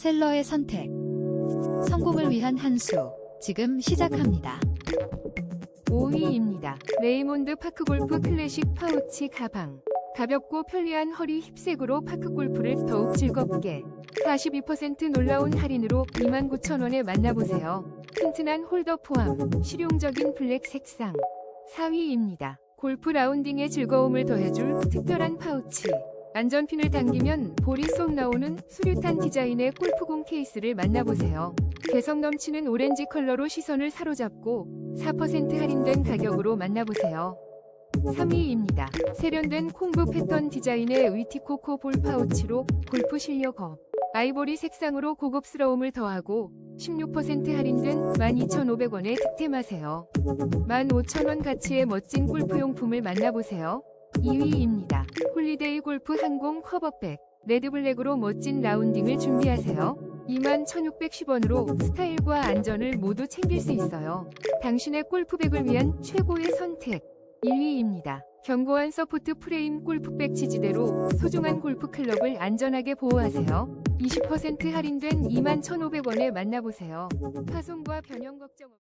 셀러의 선택. 성공을 위한 한 수. 지금 시작합니다. 5위입니다. 레이몬드 파크골프 클래식 파우치 가방. 가볍고 편리한 허리 힙색으로 파크골프를 더욱 즐겁게. 42% 놀라운 할인으로 29,000원에 만나보세요. 튼튼한 홀더 포함, 실용적인 블랙 색상. 4위입니다. 골프 라운딩의 즐거움을 더해줄 특별한 파우치. 안전핀을 당기면 볼이 쏙 나오는 수류탄 디자인의 골프공 케이스를 만나보세요. 개성 넘치는 오렌지 컬러로 시선을 사로잡고 4% 할인된 가격으로 만나보세요. 3위입니다. 세련된 콩브 패턴 디자인의 위티코코 볼 파우치로 골프 실력 업. 아이보리 색상으로 고급스러움을 더하고 16% 할인된 12,500원에 득템하세요. 15,000원 가치의 멋진 골프용품을 만나보세요. 2위입니다. 홀리데이 골프 항공 커버백. 레드블랙으로 멋진 라운딩을 준비하세요. 21,610원으로 스타일과 안전을 모두 챙길 수 있어요. 당신의 골프백을 위한 최고의 선택. 1위입니다. 견고한 서포트 프레임 골프백 지지대로 소중한 골프 클럽을 안전하게 보호하세요. 20% 할인된 21,500원에 만나보세요. 파손과 변형 걱정 없